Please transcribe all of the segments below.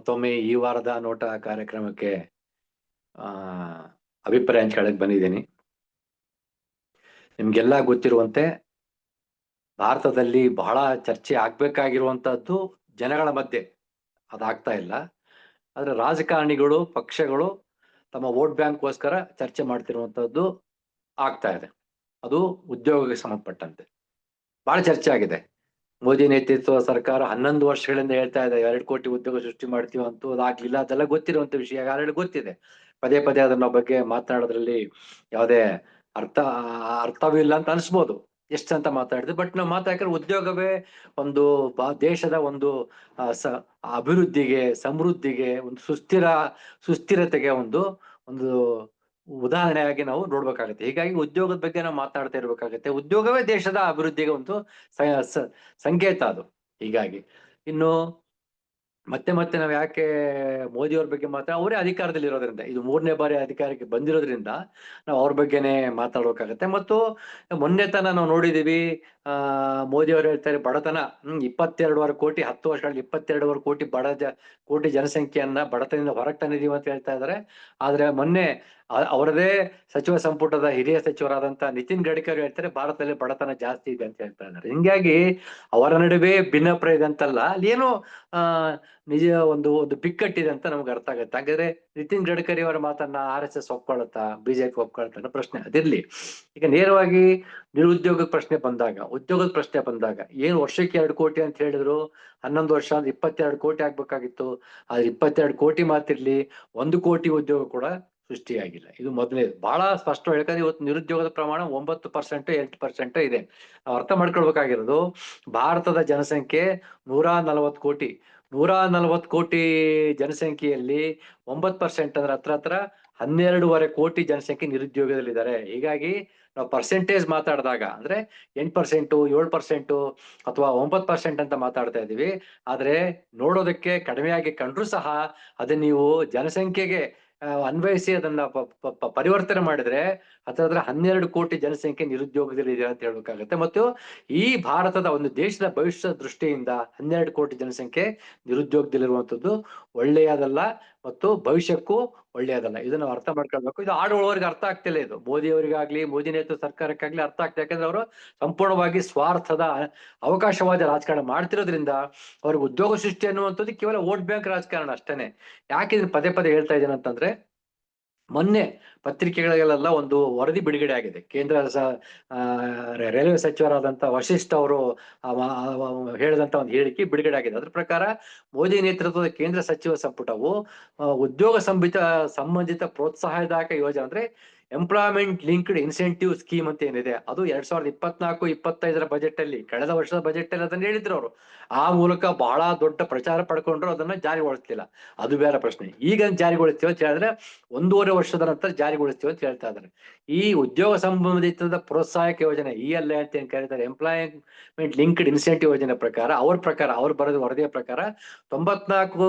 ಮತ್ತೊಮ್ಮೆ ಈ ವಾರದ ನೋಟ ಕಾರ್ಯಕ್ರಮಕ್ಕೆ, ಆ, ಅಭಿಪ್ರಾಯ ಹಂಚ್ಕೊಳ್ಳಕ್ ಬಂದಿದ್ದೀನಿ. ನಿಮ್ಗೆಲ್ಲ ಗೊತ್ತಿರುವಂತೆ ಭಾರತದಲ್ಲಿ ಬಹಳ ಚರ್ಚೆ ಆಗ್ಬೇಕಾಗಿರುವಂತಹದ್ದು ಜನಗಳ ಮಧ್ಯೆ. ಅದಾಗ್ತಾ ಇಲ್ಲ. ಆದ್ರೆ ರಾಜಕಾರಣಿಗಳು, ಪಕ್ಷಗಳು ತಮ್ಮ ವೋಟ್ ಬ್ಯಾಂಕ್ಗೋಸ್ಕರ ಚರ್ಚೆ ಮಾಡ್ತಿರುವಂತಹದ್ದು ಆಗ್ತಾ ಇದೆ. ಅದು ಉದ್ಯೋಗಕ್ಕೆ ಸಂಬಂಧಪಟ್ಟಂತೆ. ಬಹಳ ಚರ್ಚೆ ಆಗಿದೆ. ಮೋದಿ ನೇತೃತ್ವ ಸರ್ಕಾರ ಹನ್ನೊಂದು ವರ್ಷಗಳಿಂದ ಹೇಳ್ತಾ ಇದೆ, ಎರಡು ಕೋಟಿ ಉದ್ಯೋಗ ಸೃಷ್ಟಿ ಮಾಡ್ತೀವಿ ಅಂತೂ ಅದಾಗ್ಲಿಲ್ಲ ಅದೆಲ್ಲ ಗೊತ್ತಿರುವಂತ ವಿಷಯ. ಯಾರು ಗೊತ್ತಿದೆ. ಪದೇ ಪದೇ ಅದನ್ನ ಬಗ್ಗೆ ಮಾತನಾಡೋದ್ರಲ್ಲಿ ಯಾವುದೇ ಅರ್ಥ, ಅರ್ಥವಿಲ್ಲ ಅಂತ ಅನ್ಸ್ಬೋದು. ಎಷ್ಟು ಅಂತ ಮಾತಾಡಿದ್ರು. ಬಟ್ ನಾವು ಮಾತಾಡ್ತಾರೆ ಉದ್ಯೋಗವೇ ಒಂದು ದೇಶದ ಒಂದು ಸ, ಅಭಿವೃದ್ಧಿಗೆ, ಸಮೃದ್ಧಿಗೆ, ಒಂದು ಸುಸ್ಥಿರ, ಸುಸ್ಥಿರತೆಗೆ ಒಂದು ಒಂದು ಉದಾಹರಣೆಯಾಗಿ ನಾವು ನೋಡ್ಬೇಕಾಗತ್ತೆ. ಹೀಗಾಗಿ ಉದ್ಯೋಗದ ಬಗ್ಗೆ ನಾವು ಮಾತಾಡ್ತಾ ಇರ್ಬೇಕಾಗತ್ತೆ. ಉದ್ಯೋಗವೇ ದೇಶದ ಅಭಿವೃದ್ಧಿಗೆ ಒಂದು ಸಂಕೇತ ಅದು. ಹೀಗಾಗಿ ಇನ್ನು ಮತ್ತೆ ಮತ್ತೆ ನಾವು ಯಾಕೆ ಮೋದಿಯವ್ರ ಬಗ್ಗೆ ಮಾತ್ರ, ಅವರೇ ಅಧಿಕಾರದಲ್ಲಿ ಇರೋದ್ರಿಂದ, ಇದು ಮೂರನೇ ಬಾರಿ ಅಧಿಕಾರಕ್ಕೆ ಬಂದಿರೋದ್ರಿಂದ ನಾವು ಅವ್ರ ಬಗ್ಗೆನೇ ಮಾತಾಡ್ಬೇಕಾಗತ್ತೆ. ಮತ್ತು ಮೊನ್ನೆ ತನ ನಾವು ನೋಡಿದೀವಿ ಆ, ಮೋದಿ ಅವರು ಹೇಳ್ತಾರೆ ಬಡತನ, ಹ್ಮ್, ಇಪ್ಪತ್ತೆರಡುವರೆ ಕೋಟಿ, ಹತ್ತು ವರ್ಷಗಳಲ್ಲಿ ಇಪ್ಪತ್ತೆರಡುವರೆ ಕೋಟಿ ಬಡ ಜ, ಕೋಟಿ ಜನಸಂಖ್ಯೆಯನ್ನ ಬಡತನದಿಂದ ಹೊರಗೆ ತಂದಿದೀವಿ ಅಂತ ಹೇಳ್ತಾ ಇದ್ದಾರೆ. ಆದ್ರೆ ಮೊನ್ನೆ ಅವರದೇ ಸಚಿವ ಸಂಪುಟದ ಹಿರಿಯ ಸಚಿವರಾದಂತ ನಿತಿನ್ ಗಡ್ಕರಿ ಹೇಳ್ತಾರೆ, ಭಾರತದಲ್ಲಿ ಬಡತನ ಜಾಸ್ತಿ ಇದೆ ಅಂತ ಹೇಳ್ತಾ ಇದ್ದಾರೆ. ಹಿಂಗಾಗಿ ಅವರ ನಡುವೆ ಭಿನ್ನಪ್ರಾಯ ಇದೆ ಅಂತಲ್ಲ, ಅಲ್ಲಿ ಏನು, ಆ, ನಿಜ ಒಂದು ಒಂದು ಬಿಕ್ಕಟ್ಟಿದೆ ಅಂತ ನಮ್ಗೆ ಅರ್ಥ ಆಗುತ್ತೆ. ಹಾಗಾದ್ರೆ ನಿತಿನ್ ಗಡ್ಕರಿ ಅವರ ಮಾತನ್ನ ಆರ್ ಎಸ್ ಎಸ್ ಒಪ್ಕೊಳತ್ತಾ ಬಿಜೆಪಿ ಒಪ್ಕೊಳ್ತಾ ಅನ್ನೋ ಪ್ರಶ್ನೆ ಅದಿರ್ಲಿ. ಈಗ ನೇರವಾಗಿ ನಿರುದ್ಯೋಗ ಪ್ರಶ್ನೆ ಬಂದಾಗ, ಉದ್ಯೋಗದ ಪ್ರಶ್ನೆ ಬಂದಾಗ, ಏನು ವರ್ಷಕ್ಕೆ ಎರಡು ಕೋಟಿ ಅಂತ ಹೇಳಿದ್ರು, ಹನ್ನೊಂದು ವರ್ಷ ಅಂದ್ರೆ ಇಪ್ಪತ್ತೆರಡು ಕೋಟಿ ಆಗ್ಬೇಕಾಗಿತ್ತು. ಆದ್ರೆ ಇಪ್ಪತ್ತೆರಡು ಕೋಟಿ ಮಾತಿರ್ಲಿ ಒಂದು ಕೋಟಿ ಉದ್ಯೋಗ ಕೂಡ ಸೃಷ್ಟಿಯಾಗಿಲ್ಲ. ಇದು ಮೊದಲೇ ಬಹಳ ಸ್ಪಷ್ಟ ಹೇಳ್ತಾರೆ ಇವತ್ತು ನಿರುದ್ಯೋಗದ ಪ್ರಮಾಣ ಒಂಬತ್ತು ಪರ್ಸೆಂಟ್, ಎಂಟು ಪರ್ಸೆಂಟ್ ಇದೆ. ನಾವು ಅರ್ಥ ಮಾಡ್ಕೊಳ್ಬೇಕಾಗಿರೋದು, ಭಾರತದ ಜನಸಂಖ್ಯೆ ನೂರ ನಲವತ್ತು ಕೋಟಿ. ನೂರ ನಲವತ್ತು ಕೋಟಿ ಜನಸಂಖ್ಯೆಯಲ್ಲಿ ಒಂಬತ್ತು ಪರ್ಸೆಂಟ್ ಅಂದ್ರೆ ಹತ್ರ ಹತ್ರ ಹನ್ನೆರಡೂವರೆ ಕೋಟಿ ಜನಸಂಖ್ಯೆ ನಿರುದ್ಯೋಗದಲ್ಲಿದ್ದಾರೆ. ಹೀಗಾಗಿ ನಾವು ಪರ್ಸೆಂಟೇಜ್ ಮಾತಾಡಿದಾಗ, ಅಂದ್ರೆ ಎಂಟು ಪರ್ಸೆಂಟು, ಏಳು ಪರ್ಸೆಂಟು ಅಥವಾ ಒಂಬತ್ತು ಪರ್ಸೆಂಟ್ ಅಂತ ಮಾತಾಡ್ತಾ ಇದ್ದೀವಿ. ಆದ್ರೆ ನೋಡೋದಕ್ಕೆ ಕಡಿಮೆಯಾಗಿ ಕಂಡ್ರು ಸಹ ಅದನ್ನ ನೀವು ಜನಸಂಖ್ಯೆಗೆ ಅನ್ವಯಿಸಿ ಅದನ್ನ ಪರಿವರ್ತನೆ ಮಾಡಿದ್ರೆ ಹತ್ತಿರ ಹನ್ನೆರಡು ಕೋಟಿ ಜನಸಂಖ್ಯೆ ನಿರುದ್ಯೋಗದಲ್ಲಿ ಇದೆ ಅಂತ ಹೇಳ್ಬೇಕಾಗತ್ತೆ. ಮತ್ತು ಈ ಭಾರತದ ಒಂದು ದೇಶದ ಭವಿಷ್ಯದ ದೃಷ್ಟಿಯಿಂದ ಹನ್ನೆರಡು ಕೋಟಿ ಜನಸಂಖ್ಯೆ ನಿರುದ್ಯೋಗದಲ್ಲಿರುವಂತದ್ದು ಒಳ್ಳೆಯದಲ್ಲ. ಮತ್ತು ಭವಿಷ್ಯಕ್ಕೂ ಒಳ್ಳೆಯದಲ್ಲ. ಇದನ್ನ ಅರ್ಥ ಮಾಡ್ಕೊಳ್ಬೇಕು. ಇದು ಆಡುವವರಿಗೆ ಅರ್ಥ ಆಗ್ತಿಲ್ಲ ಇದು. ಮೋದಿ ಅವರಿಗಾಗ್ಲಿ ಮೋದಿ ನೇತೃತ್ವ ಸರ್ಕಾರಕ್ಕಾಗ್ಲಿ ಅರ್ಥ ಆಗ್ತಾ ಯಾಕಂದ್ರೆ ಅವರು ಸಂಪೂರ್ಣವಾಗಿ ಸ್ವಾರ್ಥದ ಅವಕಾಶವಾದ ರಾಜಕಾರಣ ಮಾಡ್ತಿರೋದ್ರಿಂದ ಅವ್ರಿಗೆ ಉದ್ಯೋಗ ಸೃಷ್ಟಿ ಅನ್ನುವಂಥದ್ದು ಕೇವಲ ವೋಟ್ ಬ್ಯಾಂಕ್ ರಾಜಕಾರಣ ಅಷ್ಟೇನೆ. ಯಾಕೆ ಇದನ್ನ ಪದೇ ಪದೇ ಹೇಳ್ತಾ ಇದ್ದೇನೆ ಅಂತಂದ್ರೆ ಮೊನ್ನೆ ಪತ್ರಿಕೆಗಳಿಗೆಲ್ಲ ಒಂದು ವರದಿ ಬಿಡುಗಡೆ ಆಗಿದೆ. ಕೇಂದ್ರ ಸ ರೈಲ್ವೆ ಸಚಿವರಾದಂತ ವಶಿಷ್ಠ ಅವರು ಹೇಳಿದಂತ ಒಂದು ಹೇಳಿಕೆ ಬಿಡುಗಡೆ ಆಗಿದೆ. ಅದ್ರ ಪ್ರಕಾರ ಮೋದಿ ನೇತೃತ್ವದ ಕೇಂದ್ರ ಸಚಿವ ಸಂಪುಟವು ಉದ್ಯೋಗ ಸಂಬಿತ, ಸಂಬಂಧಿತ ಪ್ರೋತ್ಸಾಹದಾಯಕ ಯೋಜನೆ ಅಂದ್ರೆ ಎಂಪ್ಲಾಯ್ಮೆಂಟ್ ಲಿಂಕ್ಡ್ ಇನ್ಸೆಂಟಿವ್ ಸ್ಕೀಮ್ ಅಂತ ಏನಿದೆ, ಅದು ಎರಡ್ ಸಾವಿರದ ಇಪ್ಪತ್ನಾಲ್ಕು, ಇಪ್ಪತ್ತೈದರ ಬಜೆಟ್ ಅಲ್ಲಿ, ಕಳೆದ ವರ್ಷದ ಬಜೆಟ್ ಅಲ್ಲಿ ಅದನ್ನ ಹೇಳಿದ್ರು ಅವರು. ಆ ಮೂಲಕ ಬಹಳ ದೊಡ್ಡ ಪ್ರಚಾರ ಪಡ್ಕೊಂಡ್ರು ಅದನ್ನ ಜಾರಿಗೊಳಿಸ್ತಿಲ್ಲ ಅದು ಬೇರೆ ಪ್ರಶ್ನೆ. ಈಗ ಜಾರಿಗೊಳಿಸ್ತೀವಿ ಅಂತ ಹೇಳಿದ್ರೆ, ಒಂದೂವರೆ ವರ್ಷದ ನಂತರ ಜಾರಿಗೊಳಿಸ್ತೀವಿ ಅಂತ ಹೇಳ್ತಾ ಇದ್ದಾರೆ. ಈ ಉದ್ಯೋಗ ಸಂಬಂಧಿತ ಪ್ರೋತ್ಸಾಹಕ ಯೋಜನೆ ಇ ಎಲ್ ಅಂತ ಏನ್ ಕರೀತಾರೆ ಎಂಪ್ಲಾಯ್ಮೆಂಟ್ ಲಿಂಕ್ಡ್ ಇನ್ಸೆಂಟಿವ್ ಯೋಜನೆ ಪ್ರಕಾರ, ಅವ್ರ ಪ್ರಕಾರ, ಅವ್ರು ಬರೆದ ವರದಿಯ ಪ್ರಕಾರ, ತೊಂಬತ್ನಾಲ್ಕು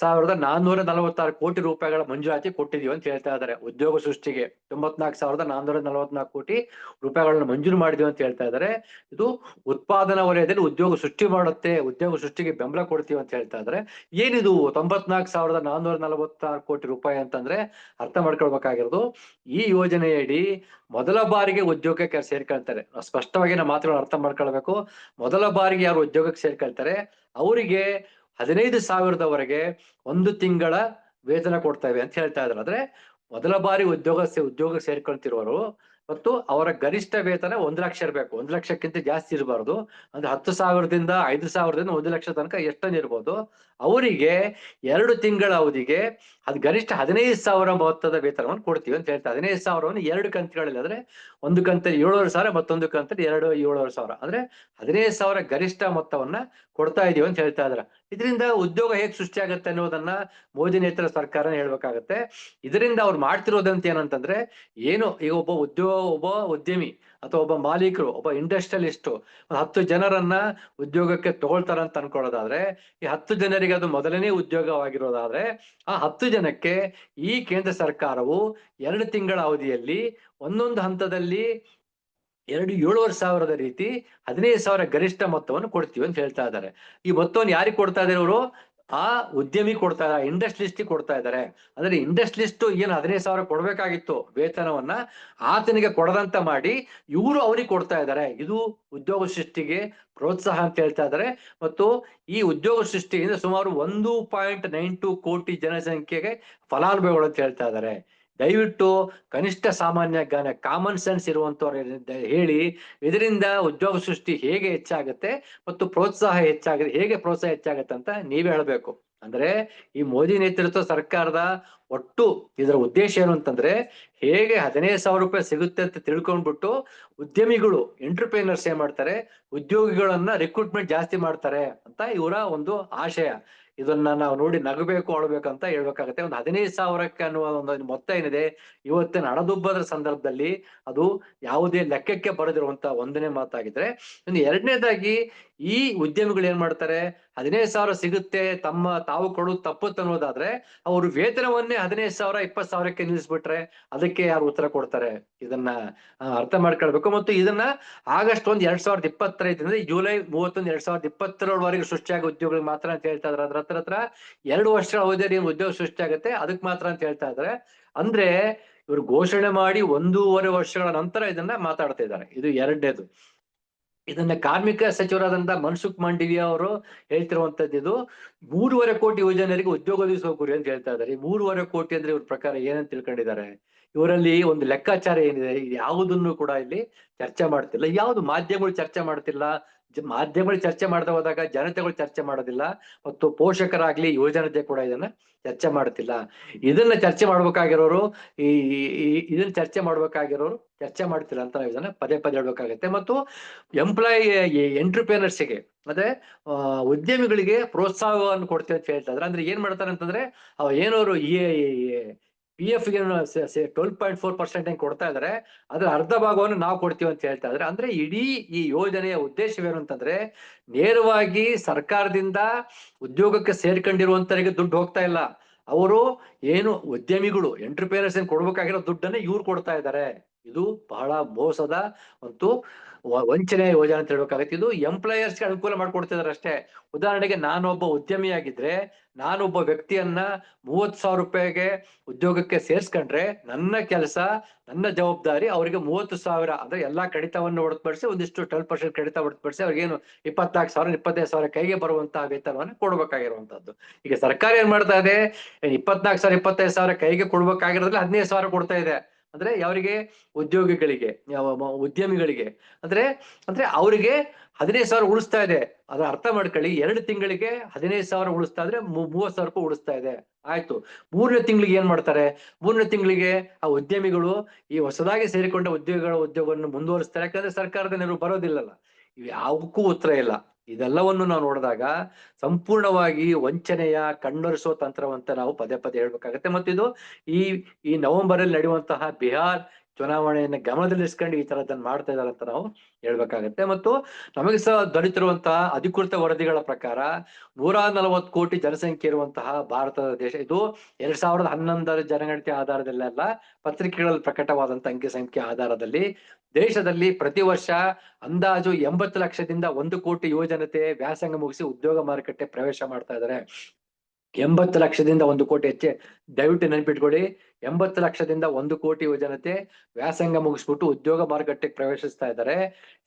ಸಾವಿರದ ನಾನ್ನೂರ ನಲವತ್ತಾರು ಕೋಟಿ ರೂಪಾಯಿಗಳ ಮಂಜೂರಾತಿ ಕೊಟ್ಟಿದೀವಿ ಅಂತ ಹೇಳ್ತಾ ಇದ್ದಾರೆ. ಉದ್ಯೋಗ ಸೃಷ್ಟಿಗೆ ತೊಂಬತ್ನಾಲ್ಕು ಸಾವಿರದ ನಾನ್ನೂರ ನಲವತ್ನಾಲ್ಕು ಕೋಟಿ ರೂಪಾಯಿಗಳನ್ನ ಮಂಜೂರು ಮಾಡಿದೀವಿ ಅಂತ ಹೇಳ್ತಾ ಇದ್ದಾರೆ. ಇದು ಉತ್ಪಾದನಾ ವಲಯದಲ್ಲಿ ಉದ್ಯೋಗ ಸೃಷ್ಟಿ ಮಾಡುತ್ತೆ, ಉದ್ಯೋಗ ಸೃಷ್ಟಿಗೆ ಬೆಂಬಲ ಕೊಡ್ತೀವಿ ಅಂತ ಹೇಳ್ತಾ ಇದ್ದಾರೆ. ಏನಿದು ತೊಂಬತ್ನಾಲ್ಕು ಸಾವಿರದ ನಾನ್ನೂರ ನಲವತ್ತಾರು ಕೋಟಿ ರೂಪಾಯಿ ಅಂತಂದ್ರೆ ಅರ್ಥ ಮಾಡ್ಕೊಳ್ಬೇಕಾಗಿರೋದು, ಈ ಯೋಜನೆಯಡಿ ಮೊದಲ ಬಾರಿಗೆ ಉದ್ಯೋಗಕ್ಕೆ ಸೇರ್ಕೊಳ್ತಾರೆ? ಸ್ಪಷ್ಟವಾಗಿ ನಮ್ಮ ಮಾತುಗಳನ್ನ ಅರ್ಥ ಮಾಡ್ಕೊಳ್ಬೇಕು. ಮೊದಲ ಬಾರಿಗೆ ಯಾರು ಉದ್ಯೋಗಕ್ಕೆ ಸೇರ್ಕೊಳ್ತಾರೆ? ಅವರಿಗೆ ಹದಿನೈದು ಸಾವಿರದವರೆಗೆ ಒಂದು ತಿಂಗಳ ವೇತನ ಕೊಡ್ತೇವೆ ಅಂತ ಹೇಳ್ತಾ ಇದ್ರು ಅಂದ್ರೆ ಮೊದಲ ಬಾರಿ ಉದ್ಯೋಗ ಉದ್ಯೋಗ ಸೇರ್ಕೊಳ್ತಿರೋರು ಮತ್ತು ಅವರ ಗರಿಷ್ಠ ವೇತನ ಒಂದು ಲಕ್ಷ ಇರಬೇಕು. ಒಂದು ಲಕ್ಷಕ್ಕಿಂತ ಜಾಸ್ತಿ ಇರಬಾರ್ದು. ಅಂದ್ರೆ ಹತ್ತು ಸಾವಿರದಿಂದ ಐದು ಸಾವಿರದಿಂದ ಒಂದು ಲಕ್ಷ ತನಕ ಎಷ್ಟೊಂದು ಇರ್ಬೋದು. ಅವರಿಗೆ ಎರಡು ತಿಂಗಳ ಅವಧಿಗೆ ಅದು ಗರಿಷ್ಠ ಹದಿನೈದು ಸಾವಿರ ಮೊತ್ತದ ವೇತನವನ್ನು ಕೊಡ್ತೀವಿ ಅಂತ ಹೇಳ್ತಾರೆ ಹದಿನೈದು ಸಾವಿರವನ್ನು ಎರಡು ಕಂತುಗಳಲ್ಲಿ ಅಂದ್ರೆ ಒಂದು ಕಂತಲ್ಲಿ ಏಳುವರೆ ಸಾವಿರ, ಮತ್ತೊಂದು ಕಂತಲ್ಲಿ ಎರಡು ಏಳುವರೆ ಸಾವಿರ. ಅಂದ್ರೆ ಹದಿನೈದು ಸಾವಿರ ಗರಿಷ್ಠ ಮೊತ್ತವನ್ನ ಕೊಡ್ತಾ ಇದೀವಿ ಅಂತ ಹೇಳ್ತಾ ಇದಾರೆ ಇದರಿಂದ ಉದ್ಯೋಗ ಹೇಗ್ ಸೃಷ್ಟಿಯಾಗತ್ತೆ ಅನ್ನೋದನ್ನ ಮೋದಿ ನೇತೃತ್ವ ಸರ್ಕಾರ ಹೇಳ್ಬೇಕಾಗತ್ತೆ. ಇದರಿಂದ ಅವ್ರು ಮಾಡ್ತಿರೋದಂತ ಏನಂತಂದ್ರೆ, ಏನು ಈಗ ಒಬ್ಬ ಉದ್ಯೋಗ ಒಬ್ಬ ಉದ್ಯಮಿ ಅಥವಾ ಒಬ್ಬ ಮಾಲೀಕರು, ಒಬ್ಬ ಇಂಡಸ್ಟ್ರಿಯಲಿಸ್ಟ್ ಹತ್ತು ಜನರನ್ನ ಉದ್ಯೋಗಕ್ಕೆ ತಗೊಳ್ತಾರಂತ ಅನ್ಕೊಳ್ಳೋದಾದ್ರೆ, ಈ ಹತ್ತು ಜನರಿಗೆ ಅದು ಮೊದಲನೇ ಉದ್ಯೋಗವಾಗಿರೋದಾದ್ರೆ, ಆ ಹತ್ತು ಜನಕ್ಕೆ ಈ ಕೇಂದ್ರ ಸರ್ಕಾರವು ಎರಡು ತಿಂಗಳ ಅವಧಿಯಲ್ಲಿ ಒಂದೊಂದು ಹಂತದಲ್ಲಿ ಎರಡು ಏಳುವರೆ ಸಾವಿರದ ರೀತಿ ಹದಿನೈದು ಸಾವಿರ ಗರಿಷ್ಠ ಮೊತ್ತವನ್ನು ಕೊಡ್ತೀವಿ ಅಂತ ಹೇಳ್ತಾ ಇದ್ದಾರೆ. ಈ ಮೊತ್ತವನ್ನು ಯಾರಿಗೆ ಕೊಡ್ತಾ ಇದ್ದಾರೆ ಅವರು? ಆ ಉದ್ಯಮಿ ಕೊಡ್ತಾ ಇದ್ದಾರೆ ಇಂಡಸ್ಟ್ರಿಲಿಸ್ಟ್ ಕೊಡ್ತಾ ಇದ್ದಾರೆ. ಅಂದ್ರೆ ಇಂಡಸ್ಟ್ರಿಲಿಸ್ಟ್ ಏನು ಹದಿನೈದು ಸಾವಿರ ಕೊಡಬೇಕಾಗಿತ್ತು ವೇತನವನ್ನ, ಆತನಿಗೆ ಕೊಡದಂತ ಮಾಡಿ ಇವರು ಅವ್ರಿಗೆ ಕೊಡ್ತಾ ಇದ್ದಾರೆ. ಇದು ಉದ್ಯೋಗ ಸೃಷ್ಟಿಗೆ ಪ್ರೋತ್ಸಾಹ ಅಂತ ಹೇಳ್ತಾ ಇದ್ದಾರೆ. ಮತ್ತು ಈ ಉದ್ಯೋಗ ಸೃಷ್ಟಿಯಿಂದ ಸುಮಾರು ಒಂದು ಪಾಯಿಂಟ್ ನೈನ್ ಟು ಕೋಟಿ ಜನಸಂಖ್ಯೆಗೆ ಫಲಾನುಭವಿಗಳು ಅಂತ ಹೇಳ್ತಾ ಇದ್ದಾರೆ. ದಯವಿಟ್ಟು ಕನಿಷ್ಠ ಸಾಮಾನ್ಯ ಜ್ಞಾನ ಕಾಮನ್ ಸೆನ್ಸ್ ಇರುವಂತವ್ರ ಹೇಳಿ ಇದರಿಂದ ಉದ್ಯೋಗ ಸೃಷ್ಟಿ ಹೇಗೆ ಹೆಚ್ಚಾಗುತ್ತೆ ಮತ್ತು ಪ್ರೋತ್ಸಾಹ ಹೆಚ್ಚಾಗುತ್ತೆ, ಹೇಗೆ ಪ್ರೋತ್ಸಾಹ ಹೆಚ್ಚಾಗತ್ತೆ ಅಂತ ನೀವೇ ಹೇಳಬೇಕು. ಅಂದ್ರೆ ಈ ಮೋದಿ ನೇತೃತ್ವ ಸರ್ಕಾರದ ಒಟ್ಟು ಇದರ ಉದ್ದೇಶ ಏನು ಅಂತಂದ್ರೆ ಹೇಗೆ ಹದಿನೈದು ಸಾವಿರ ರೂಪಾಯಿ ಸಿಗುತ್ತೆ ಅಂತ ತಿಳ್ಕೊಂಡ್ಬಿಟ್ಟು ಉದ್ಯಮಿಗಳು ಎಂಟರ್ಪ್ರೈನರ್ಸ್ ಏನ್ ಮಾಡ್ತಾರೆ, ಉದ್ಯೋಗಿಗಳನ್ನ ರಿಕ್ರೂಟ್ಮೆಂಟ್ ಜಾಸ್ತಿ ಮಾಡ್ತಾರೆ ಅಂತ ಇವರ ಒಂದು ಆಶಯ. ಇದನ್ನ ನಾವು ನೋಡಿ ನಗಬೇಕು ಅಳ್ಬೇಕು ಅಂತ ಹೇಳ್ಬೇಕಾಗತ್ತೆ. ಒಂದು ಹದಿನೈದು ಸಾವಿರಕ್ಕೆ ಅನ್ನುವ ಒಂದು ಮೊತ್ತ ಏನಿದೆ ಇವತ್ತಿನ ಹಣದುಬ್ಬದ ಸಂದರ್ಭದಲ್ಲಿ ಅದು ಯಾವುದೇ ಲೆಕ್ಕಕ್ಕೆ ಬರದಿರುವಂತ ಒಂದನೇ ಮಾತಾಗಿದ್ರೆ, ಇನ್ನು ಎರಡನೇದಾಗಿ ಈ ಉದ್ಯಮಿಗಳು ಏನ್ ಮಾಡ್ತಾರೆ? ಹದಿನೈದು ಸಾವಿರ ಸಿಗುತ್ತೆ, ತಮ್ಮ ತಾವು ಕೊಡೋದು ತಪ್ಪುತ್ತೆ ಅನ್ನೋದಾದ್ರೆ ಅವರು ವೇತನವನ್ನೇ ಹದಿನೈದು ಸಾವಿರ, ಇಪ್ಪತ್ತು ಸಾವಿರಕ್ಕೆ ನಿಲ್ಲಿಸ್ಬಿಟ್ರೆ ಅದಕ್ಕೆ ಯಾರು ಉತ್ತರ ಕೊಡ್ತಾರೆ? ಇದನ್ನ ಅರ್ಥ ಮಾಡ್ಕೊಳ್ಬೇಕು. ಮತ್ತು ಇದನ್ನ ಆಗಸ್ಟ್ ಒಂದ್ ಎರಡ್ ಸಾವಿರದ ಇಪ್ಪತ್ತೈದರಿಂದ ಜುಲೈ ಮೂವತ್ತೊಂದು, ಎರಡ್ ಸಾವಿರದ ಇಪ್ಪತ್ತೇಳರವರೆಗೆ ಸೃಷ್ಟಿಯಾಗೋ ಉದ್ಯೋಗಗಳಿಗೆ ಮಾತ್ರ ಅಂತ ಹೇಳ್ತಾ ಇದ್ರೆ. ಅದ್ರ ಹತ್ರ ಹತ್ರ ಎರಡು ವರ್ಷಗಳ ಅವಧಿಯಲ್ಲಿ ಉದ್ಯೋಗ ಸೃಷ್ಟಿ ಆಗುತ್ತೆ ಅದಕ್ಕೆ ಮಾತ್ರ ಅಂತ ಹೇಳ್ತಾ ಇದ್ರೆ. ಅಂದ್ರೆ ಇವರು ಘೋಷಣೆ ಮಾಡಿ ಒಂದೂವರೆ ವರ್ಷಗಳ ನಂತರ ಇದನ್ನ ಮಾತಾಡ್ತಾ ಇದ್ದಾರೆ. ಇದು ಎರಡನೇದು. ಇದನ್ನ ಕಾರ್ಮಿಕ ಸಚಿವರಾದಂತ ಮನ್ಸುಖ್ ಮಾಂಡವಿಯಾ ಅವರು ಹೇಳ್ತಿರುವಂತದ್ದು ಇದು ಮೂರುವರೆ ಕೋಟಿ ಯುವಜನರಿಗೆ ಉದ್ಯೋಗ ಒದಗಿಸುವ ಗುರಿ ಅಂತ ಹೇಳ್ತಾ ಇದ್ದಾರೆ. ಈ ಮೂರುವರೆ ಕೋಟಿ ಅಂದ್ರೆ ಇವ್ರ ಪ್ರಕಾರ ಏನಂತ ತಿಳ್ಕೊಂಡಿದ್ದಾರೆ? ಇವರಲ್ಲಿ ಒಂದು ಲೆಕ್ಕಾಚಾರ ಏನಿದೆ? ಯಾವುದನ್ನು ಕೂಡ ಇಲ್ಲಿ ಚರ್ಚೆ ಮಾಡ್ತಿಲ್ಲ. ಯಾವುದು ಮಾಧ್ಯಮಗಳು ಚರ್ಚೆ ಮಾಡ್ತಿಲ್ಲ? ಮಾಧ್ಯಮಗಳು ಚರ್ಚೆ ಮಾಡ್ತಾ ಹೋದಾಗ ಜನತೆಗಳು ಚರ್ಚೆ ಮಾಡೋದಿಲ್ಲ ಮತ್ತು ಪೋಷಕರಾಗ್ಲಿ ಯುವಜನತೆ ಕೂಡ ಇದನ್ನ ಚರ್ಚೆ ಮಾಡ್ತಿಲ್ಲ. ಇದನ್ನ ಚರ್ಚೆ ಮಾಡ್ಬೇಕಾಗಿರೋರು ಈ- ಇದನ್ನ ಚರ್ಚೆ ಮಾಡ್ಬೇಕಾಗಿರೋರು ಚರ್ಚೆ ಮಾಡ್ತೀರಾ ಅಂತ ನಾವು ಇದನ್ನ ಪದೇ ಪದೇ ಹೇಳ್ಬೇಕಾಗತ್ತೆ. ಮತ್ತು ಎಂಪ್ಲಾಯಿ ಎಂಟರ್ಪ್ರಿನರ್ಸ್ಗೆ ಅಂದ್ರೆ ಉದ್ಯಮಿಗಳಿಗೆ ಪ್ರೋತ್ಸಾಹವನ್ನು ಕೊಡ್ತೇವೆ ಅಂತ ಹೇಳ್ತಾ ಅಂದ್ರೆ ಏನ್ ಮಾಡ್ತಾರೆ ಅಂತಂದ್ರೆ ಈ ಪಿ ಎಫ್ಗೆ ಟ್ವೆಲ್ ಪಾಯಿಂಟ್ ಫೋರ್ ಪರ್ಸೆಂಟ್ ಹೆಂಗ್ ಕೊಡ್ತಾ ಇದಾರೆ, ಅದ್ರ ಅರ್ಧ ಭಾಗವನ್ನು ನಾವು ಕೊಡ್ತೀವಿ ಅಂತ ಹೇಳ್ತಾ ಇದ್ರೆ ಅಂದ್ರೆ ಇಡೀ ಈ ಯೋಜನೆಯ ಉದ್ದೇಶವೇನು ಅಂತಂದ್ರೆ, ನೇರವಾಗಿ ಸರ್ಕಾರದಿಂದ ಉದ್ಯೋಗಕ್ಕೆ ಸೇರ್ಕೊಂಡಿರುವಂತರಿಗೆ ದುಡ್ಡು ಹೋಗ್ತಾ ಇಲ್ಲ. ಅವರು ಏನು ಉದ್ಯಮಿಗಳು ಎಂಟರ್ಪ್ರಿನರ್ಸ್ ಏನ್ ಕೊಡ್ಬೇಕಾಗಿರೋ ದುಡ್ಡನ್ನ ಇವ್ರು ಕೊಡ್ತಾ ಇದ್ದಾರೆ. ಇದು ಬಹಳ ಮೋಸದ ಮತ್ತು ವಂಚನೆ ಯೋಜನೆ ಅಂತ ಹೇಳ್ಬೇಕಾಗತ್ತೆ. ಇದು ಎಂಪ್ಲಾಯರ್ಸ್ಗೆ ಅನುಕೂಲ ಮಾಡ್ಕೊಡ್ತಿದಾರೆ ಅಷ್ಟೇ ಉದಾಹರಣೆಗೆ ನಾನೊಬ್ಬ ಉದ್ಯಮಿಯಾಗಿದ್ರೆ, ನಾನೊಬ್ಬ ವ್ಯಕ್ತಿಯನ್ನ ಮೂವತ್ ಸಾವಿರ ರೂಪಾಯಿಗೆ ಉದ್ಯೋಗಕ್ಕೆ ಸೇರ್ಸ್ಕೊಂಡ್ರೆ ನನ್ನ ಕೆಲಸ, ನನ್ನ ಜವಾಬ್ದಾರಿ ಅವರಿಗೆ ಮೂವತ್ತು ಸಾವಿರ ಅಂದ್ರೆ ಎಲ್ಲಾ ಕಡಿತವನ್ನು ಹೊರತುಪಡಿಸಿ ಒಂದಿಷ್ಟು ಟ್ವೆಲ್ ಪರ್ಸೆಂಟ್ ಕಡಿತ ಹೊರತುಪಡಿಸಿ ಅವ್ರಿಗೇನು ಇಪ್ಪತ್ನಾಲ್ಕು ಸಾವಿರ, ಇಪ್ಪತ್ತೈದು ಸಾವಿರ ಕೈಗೆ ಬರುವಂತಹ ವೇತನವನ್ನು ಕೊಡ್ಬೇಕಾಗಿರುವಂತದ್ದು ಈಗ ಸರ್ಕಾರ ಏನ್ ಮಾಡ್ತಾ ಇದೆ? ಇಪ್ಪತ್ನಾಲ್ಕು ಸಾವಿರ, ಇಪ್ಪತ್ತೈದು ಸಾವಿರ ಕೈಗೆ ಕೊಡ್ಬೇಕಾಗಿರೋದ್ರಲ್ಲಿ ಹದಿನೈದು ಸಾವಿರ ಕೊಡ್ತಾ ಇದೆ. ಅಂದ್ರೆ ಯಾವರಿಗೆ? ಉದ್ಯೋಗಿಗಳಿಗೆ, ಯಾವ ಉದ್ಯಮಿಗಳಿಗೆ. ಅಂದ್ರೆ ಅಂದ್ರೆ ಅವರಿಗೆ ಹದಿನೈದು ಸಾವಿರ ಉಳಿಸ್ತಾ ಇದೆ. ಅದ್ರ ಅರ್ಥ ಮಾಡ್ಕೊಳ್ಳಿ. ಎರಡು ತಿಂಗಳಿಗೆ ಹದಿನೈದು ಸಾವಿರ ಉಳಿಸ್ತಾ ಇದ್ರೆ ಮೂವತ್ ಸಾವಿರ ರೂಪಾಯಿ ಉಳಿಸ್ತಾ ಇದೆ. ಆಯ್ತು. ಮೂರನೇ ತಿಂಗಳಿಗೆ ಏನ್ ಮಾಡ್ತಾರೆ? ಮೂರನೇ ತಿಂಗಳಿಗೆ ಆ ಉದ್ಯಮಿಗಳು ಈ ಹೊಸದಾಗಿ ಸೇರಿಕೊಂಡ ಉದ್ಯೋಗಗಳ ಉದ್ಯೋಗವನ್ನು ಮುಂದುವರಿಸ್ತಾರೆ. ಯಾಕಂದ್ರೆ ಸರ್ಕಾರದ ನೆರವು ಬರೋದಿಲ್ಲಲ್ಲ. ಯಾವಕ್ಕೂ ಉತ್ತರ ಇಲ್ಲ. ಇದೆಲ್ಲವನ್ನು ನಾವು ನೋಡಿದಾಗ ಸಂಪೂರ್ಣವಾಗಿ ವಂಚನೆಯ ಕಣ್ಣೊರೆಸುವ ತಂತ್ರವಂತ ನಾವು ಪದೇ ಪದೇ ಹೇಳ್ಬೇಕಾಗತ್ತೆ. ಮತ್ತು ಇದು ಈ ಈ ನವೆಂಬರ್ ಅಲ್ಲಿ ನಡೆಯುವಂತಹ ಬಿಹಾರ್ ಚುನಾವಣೆಯನ್ನ ಗಮನದಲ್ಲಿಸ್ಕೊಂಡು ಈ ತರದನ್ನ ಮಾಡ್ತಾ ಇದ್ದಾರೆ ಅಂತ ನಾವು ಹೇಳ್ಬೇಕಾಗತ್ತೆ. ಮತ್ತು ನಮಗೆ ಸಹ ದೊರೆತಿರುವಂತಹ ಅಧಿಕೃತ ವರದಿಗಳ ಪ್ರಕಾರ ನೂರ ನಲವತ್ತು ಕೋಟಿ ಜನಸಂಖ್ಯೆ ಇರುವಂತಹ ಭಾರತದ ದೇಶ. ಇದು ಎರಡ್ ಸಾವಿರದ ಹನ್ನೊಂದರ ಜನಗಣತಿ ಆಧಾರದಲ್ಲೆಲ್ಲ ಪತ್ರಿಕೆಗಳಲ್ಲಿ ಪ್ರಕಟವಾದಂತಹ ಅಂಕಿ ಸಂಖ್ಯೆ ಆಧಾರದಲ್ಲಿ ದೇಶದಲ್ಲಿ ಪ್ರತಿ ವರ್ಷ ಅಂದಾಜು ಎಂಬತ್ತು ಲಕ್ಷದಿಂದ ಒಂದು ಕೋಟಿ ಯುವಜನತೆ ವ್ಯಾಸಂಗ ಮುಗಿಸಿ ಉದ್ಯೋಗ ಮಾರುಕಟ್ಟೆ ಪ್ರವೇಶ ಮಾಡ್ತಾ ಇದ್ದಾರೆ. ಎಂಬತ್ತು ಲಕ್ಷದಿಂದ ಒಂದು ಕೋಟಿ ಹೆಚ್ಚೆ ದಯವಿಟ್ಟು ನೆನ್ಪಿಟ್ಕೊಳ್ಳಿ ಎಂಬತ್ತು ಲಕ್ಷದಿಂದ ಒಂದು ಕೋಟಿ ಯುವಜನತೆ ವ್ಯಾಸಂಗ ಮುಗಿಸ್ಬಿಟ್ಟು ಉದ್ಯೋಗ ಮಾರುಕಟ್ಟೆಗೆ ಪ್ರವೇಶಿಸ್ತಾ ಇದ್ದಾರೆ.